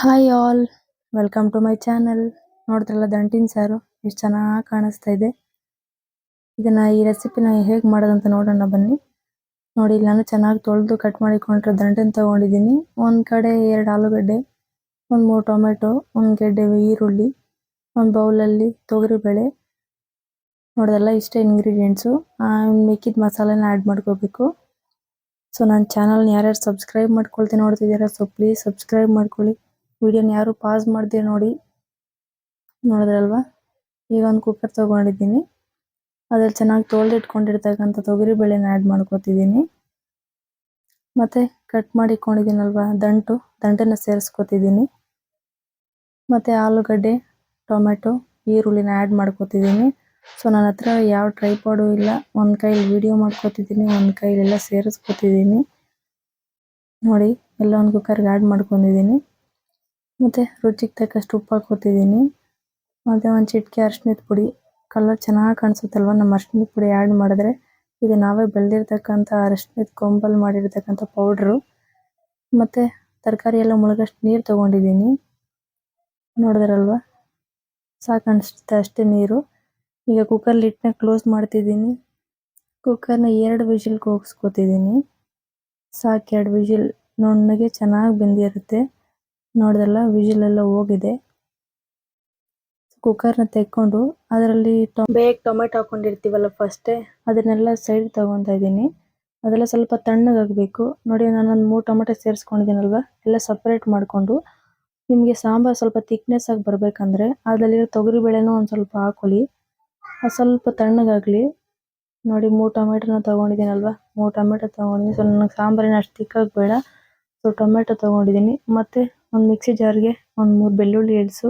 Hi all welcome to my channel ನೋಡಿದ್ರಲ್ಲ ದಂಟಿನ ಸಾರು ಎಷ್ಟು ಚೆನ್ನಾಗಿ ಕಾಣಿಸ್ತಾ ಇದೆ. ಇದನ್ನ ಈ ರೆಸಿಪಿನ ಹೇಗೆ ಮಾಡೋದಂತ ನೋಡೋಣ ಬನ್ನಿ. ನೋಡಿ ನಾನು ಚೆನ್ನಾಗಿ ತೊಳೆದು ಕಟ್ ಮಾಡಿಕೊಂಡಿರೋ ದಂಟನ್ನು ತೊಗೊಂಡಿದ್ದೀನಿ. ಒಂದು ಕಡೆ ಎರಡು ಆಲೂಗಡ್ಡೆ, ಒಂದು ಮೂರು ಟೊಮೆಟೊ, ಒಂದು ಗೆಡ್ಡೆ ಈರುಳ್ಳಿ, ಒಂದು ಬೌಲಲ್ಲಿ ತೊಗರಿಬೇಳೆ. ನೋಡೋದಲ್ಲ ಇಷ್ಟೇ ಇಂಗ್ರೀಡಿಯೆಂಟ್ಸು ಮಿಕ್ಕಿದ ಮಸಾಲೆನ ಆ್ಯಡ್ ಮಾಡ್ಕೋಬೇಕು. ಸೊ ನನ್ನ ಚಾನಲ್ನ ಯಾರ್ಯಾರು ಸಬ್ಸ್ಕ್ರೈಬ್ ಮಾಡ್ಕೊಳ್ತೀನಿ ನೋಡ್ತಿದ್ದೀರಾ ಸೊ ಪ್ಲೀಸ್ ಸಬ್ಸ್ಕ್ರೈಬ್ ಮಾಡ್ಕೊಳ್ಳಿ. ವಿಡಿಯೋನ ಯಾರು ಪಾಸ್ ಮಾಡದೆ ನೋಡಿ ನೋಡಿದ್ರಲ್ವಾ? ಈಗ ಒಂದು ಕುಕ್ಕರ್ ತೊಗೊಂಡಿದ್ದೀನಿ. ಅದ್ರಲ್ಲಿ ಚೆನ್ನಾಗಿ ತೊಳೆದಿಟ್ಕೊಂಡಿರ್ತಕ್ಕಂಥ ತೊಗರಿ ಬೇಳೆನ ಆ್ಯಡ್ ಮಾಡ್ಕೋತಿದ್ದೀನಿ. ಮತ್ತು ಕಟ್ ಮಾಡಿಕೊಂಡಿದ್ದೀನಲ್ವ ದಂಟು ದಂಟನ್ನು ಸೇರಿಸ್ಕೊತಿದ್ದೀನಿ. ಮತ್ತು ಆಲೂಗಡ್ಡೆ ಟೊಮೆಟೊ ಈರುಳ್ಳಿನ ಆ್ಯಡ್ ಮಾಡ್ಕೋತಿದ್ದೀನಿ. ಸೊ ನನ್ನ ಹತ್ರ ಯಾವ ಟ್ರೈಪಾಡು ಇಲ್ಲ. ಒಂದು ಕೈಲಿ ವಿಡಿಯೋ ಮಾಡ್ಕೋತಿದ್ದೀನಿ, ಒಂದು ಕೈಲೆಲ್ಲ ಸೇರಿಸ್ಕೊತಿದ್ದೀನಿ. ನೋಡಿ ಎಲ್ಲ ಒಂದು ಕುಕ್ಕರ್ಗೆ ಆ್ಯಡ್ ಮಾಡ್ಕೊಂಡಿದ್ದೀನಿ. ಮತ್ತು ರುಚಿಗೆ ತಕ್ಕಷ್ಟು ಉಪ್ಪು ಹಾಕ್ಕೊತಿದ್ದೀನಿ ಮತ್ತು ಒಂದು ಚಿಟಿಕೆ ಅರ್ಶಿನದ ಪುಡಿ. ಕಲರ್ ಚೆನ್ನಾಗಿ ಕಾಣಿಸುತ್ತಲ್ವ? ನಮ್ಮ ಅರ್ಶಿಣದ ಪುಡಿ ಆ್ಯಡ್ ಮಾಡಿದ್ರೆ ಇದು ನಾವೇ ಬೆಳೆದಿರ್ತಕ್ಕಂಥ ಅರಶಿಣದ ಕೊಂಬಲ್ಲಿ ಮಾಡಿರ್ತಕ್ಕಂಥ ಪೌಡ್ರು ಮತ್ತು ತರಕಾರಿ ಎಲ್ಲ ಮುಳುಗಷ್ಟು ನೀರು ತೊಗೊಂಡಿದ್ದೀನಿ. ನೋಡಿದ್ರಲ್ವ? ಸಾಕು ಅಷ್ಟೇ ನೀರು. ಈಗ ಕುಕ್ಕರ್ ಲಿಟ್ನ ಕ್ಲೋಸ್ ಮಾಡ್ತಿದ್ದೀನಿ. ಕುಕ್ಕರ್ನ ಎರಡು ವಿಷಿಲ್ ಕೂಗಿಸ್ಕೊತಿದ್ದೀನಿ ಸಾಕು ಎರಡು ವಿಷಿಲ್ ನುಣ್ಣಗೆ ಚೆನ್ನಾಗಿ ಬೆಂದಿರುತ್ತೆ. ನೋಡಿದ್ರಲ್ಲ ವಿಜಿಲ್ ಎಲ್ಲ ಹೋಗಿದೆ. ಕುಕ್ಕರ್ನ ತೆಕ್ಕೊಂಡು ಅದರಲ್ಲಿ ಬೇಗ ಟೊಮೆಟೊ ಹಾಕೊಂಡಿರ್ತೀವಲ್ಲ ಫಸ್ಟೇ ಅದನ್ನೆಲ್ಲ ಸೈಡ್ ತಗೊತಾ ಇದ್ದೀನಿ. ಅದೆಲ್ಲ ಸ್ವಲ್ಪ ತಣ್ಣಗಾಗಬೇಕು ನೋಡಿ, ನಾನೊಂದು ಮೂರು ಟೊಮೆಟೊ ಸೇರಿಸ್ಕೊಂಡಿದ್ದೀನಲ್ವ? ಎಲ್ಲ ಸಪ್ರೇಟ್ ಮಾಡಿಕೊಂಡು. ನಿಮಗೆ ಸಾಂಬಾರು ಸ್ವಲ್ಪ ತಿಕ್ನೆಸ್ ಆಗಿ ಬರಬೇಕಂದ್ರೆ ಅದರಲ್ಲಿರೋ ತೊಗರಿ ಬೇಳೆನೂ ಒಂದು ಸ್ವಲ್ಪ ಹಾಕೊಳ್ಳಿ. ಅದು ಸ್ವಲ್ಪ ತಣ್ಣಗಾಗಲಿ ನೋಡಿ, ಮೂರು ಟೊಮೆಟೊನ ತೊಗೊಂಡಿದ್ದೀನಲ್ವ? ಮೂರು ಟೊಮೆಟೊ ತೊಗೊಂಡಿದ್ದೀನಿ. ಸೊ, ನನಗೆ ಸಾಂಬಾರಿನ ಅಷ್ಟು ತಿಕ್ಕಾಗಿ ಬೇಡ. ಸೊ, ಟೊಮೆಟೊ ತೊಗೊಂಡಿದ್ದೀನಿ. ಮತ್ತು ಒಂದು ಮಿಕ್ಸಿ ಜಾರ್ಗೆ ಒಂದು ಮೂರು ಬೆಳ್ಳುಳ್ಳಿ ಎಳ್ಸು,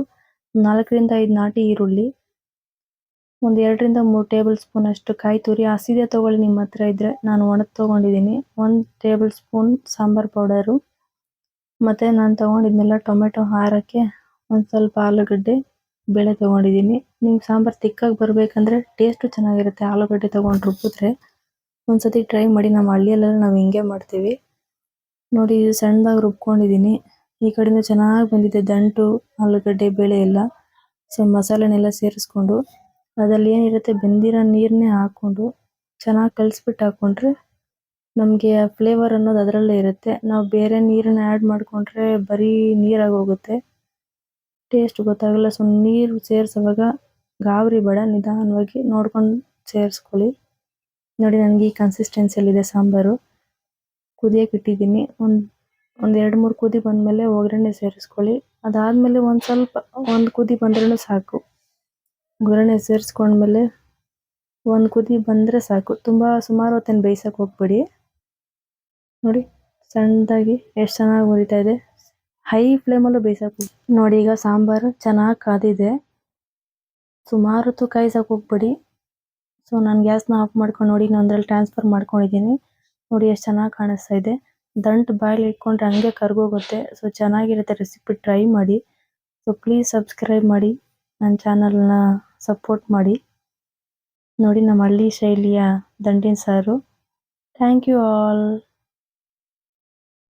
ನಾಲ್ಕರಿಂದ ಐದು ನಾಟಿ ಈರುಳ್ಳಿ, ಒಂದು ಎರಡರಿಂದ ಮೂರು ಟೇಬಲ್ ಸ್ಪೂನ್ ಅಷ್ಟು ಕಾಯಿ ತುರಿ ಹಸಿದೆ ತೊಗೊಳ್ಳಿ ನಿಮ್ಮ ಹತ್ರ ಇದ್ದರೆ ನಾನು ಒಣದ್ದು ತೊಗೊಂಡಿದ್ದೀನಿ ಒಂದು ಟೇಬಲ್ ಸ್ಪೂನ್ ಸಾಂಬಾರು ಪೌಡರು ಮತ್ತು ನಾನು ತೊಗೊಂಡಿದ್ನೆಲ್ಲ ಟೊಮೆಟೊ ಹಾರಕ್ಕೆ ಒಂದು ಸ್ವಲ್ಪ ಆಲೂಗಡ್ಡೆ ಬೇಳೆ ತೊಗೊಂಡಿದ್ದೀನಿ ನಿಮ್ಗೆ ಸಾಂಬಾರು ತಿಕ್ಕಾಗಿ ಬರಬೇಕಂದ್ರೆ ಟೇಸ್ಟು ಚೆನ್ನಾಗಿರುತ್ತೆ. ಆಲೂಗಡ್ಡೆ ತೊಗೊಂಡು ರುಬ್ಬಿದ್ರೆ ಒಂದು ಸತಿ ಟ್ರೈ ಮಾಡಿ ನಮ್ಮ ಹಳ್ಳಿಯಲ್ಲೆಲ್ಲ ನಾವು ಹಿಂಗೆ ಮಾಡ್ತೀವಿ. ನೋಡಿ ಇದು ಸಣ್ಣದಾಗಿ ರುಬ್ಕೊಂಡಿದ್ದೀನಿ ಈ ಕಡೆಯಿಂದ ಚೆನ್ನಾಗಿ ಬಂದಿದೆ ದಂಟು, ಆಲೂಗಡ್ಡೆ, ಬೇಳೆ ಎಲ್ಲ. ಸೊ ಮಸಾಲೆನೆಲ್ಲ ಸೇರಿಸ್ಕೊಂಡು ಅದ್ರಲ್ಲಿ ಏನಿರುತ್ತೆ, ಬೆಂದಿರೋ ನೀರನ್ನೇ ಹಾಕ್ಕೊಂಡು ಚೆನ್ನಾಗಿ ಕಲಿಸ್ಬಿಟ್ಟು ಹಾಕ್ಕೊಂಡ್ರೆ ನಮಗೆ ಆ ಫ್ಲೇವರ್ ಅನ್ನೋದು ಅದರಲ್ಲೇ ಇರುತ್ತೆ. ನಾವು ಬೇರೆ ನೀರನ್ನ ಆ್ಯಡ್ ಮಾಡಿಕೊಂಡ್ರೆ ಬರೀ ನೀರಾಗಿ ಹೋಗುತ್ತೆ. ಟೇಸ್ಟ್ ಗೊತ್ತಾಗಲ್ಲ. ಸೊ ನೀರು ಸೇರಿಸುವಾಗ ಗಾಬರಿ ಬೇಡ, ನಿಧಾನವಾಗಿ ನೋಡ್ಕೊಂಡು ಸೇರಿಸ್ಕೊಳ್ಳಿ. ನೋಡಿ, ನನಗೆ ಈ ಕನ್ಸಿಸ್ಟೆನ್ಸಿಯಲ್ಲಿದೆ ಸಾಂಬಾರು. ಕುದಿಯಕ್ಕೆ ಇಟ್ಟಿದ್ದೀನಿ. ಒಂದು ಒಂದು ಎರಡು ಮೂರು ಕುದಿ ಬಂದಮೇಲೆ ಒಗ್ಗರಣೆ ಸೇರಿಸ್ಕೊಳ್ಳಿ. ಅದಾದಮೇಲೆ ಒಂದು ಸ್ವಲ್ಪ, ಒಂದು ಕುದಿ ಬಂದ್ರೂ ಸಾಕು. ಒಗ್ಗರಣೆ ಸೇರಿಸ್ಕೊಂಡ್ಮೇಲೆ ಒಂದು ಕುದಿ ಬಂದರೆ ಸಾಕು. ತುಂಬ ಸುಮಾರು ಹೊತ್ತೇನು ಬೇಯಿಸೋಕೆ ಹೋಗ್ಬೇಡಿ. ನೋಡಿ, ಸಣ್ಣದಾಗಿ ಎಷ್ಟು ಚೆನ್ನಾಗಿ ಉರಿತಾ ಇದೆ. ಹೈ ಫ್ಲೇಮಲ್ಲೂ ಬೇಯಿಸೋಕೆ ನೋಡಿ ಈಗ ಸಾಂಬಾರು ಚೆನ್ನಾಗಿ ಕಾದಿದೆ. ಸುಮಾರು ಹೊತ್ತು ಕಾಯಿಸೋಕೆ ಹೋಗ್ಬೇಡಿ. ಸೊ, ನಾನು ಗ್ಯಾಸ್ನ ಆಫ್ ಮಾಡ್ಕೊಂಡು ನೋಡಿ, ನಾನು ಟ್ರಾನ್ಸ್ಫರ್ ಮಾಡ್ಕೊಂಡಿದ್ದೀನಿ. ನೋಡಿ, ಎಷ್ಟು ಚೆನ್ನಾಗಿ ಕಾಣಿಸ್ತಾ ಇದೆ. ದಂಟು ಬಾಯಲ್ಲಿ ಇಟ್ಕೊಂಡ್ರೆ ಹಂಗೆ ಕರ್ಗೋಗುತ್ತೆ. ಸೊ ಚೆನ್ನಾಗಿರುತ್ತೆ ರೆಸಿಪಿ ಟ್ರೈ ಮಾಡಿ. ಸೊ ಪ್ಲೀಸ್ ಸಬ್ಸ್ಕ್ರೈಬ್ ಮಾಡಿ. ನನ್ನ ಚಾನಲ್ನ ಸಪೋರ್ಟ್ ಮಾಡಿ. ನೋಡಿ ನಮ್ಮ ಹಳ್ಳಿ ಶೈಲಿಯ ದಂಟಿನ ಸಾರು. Thank you all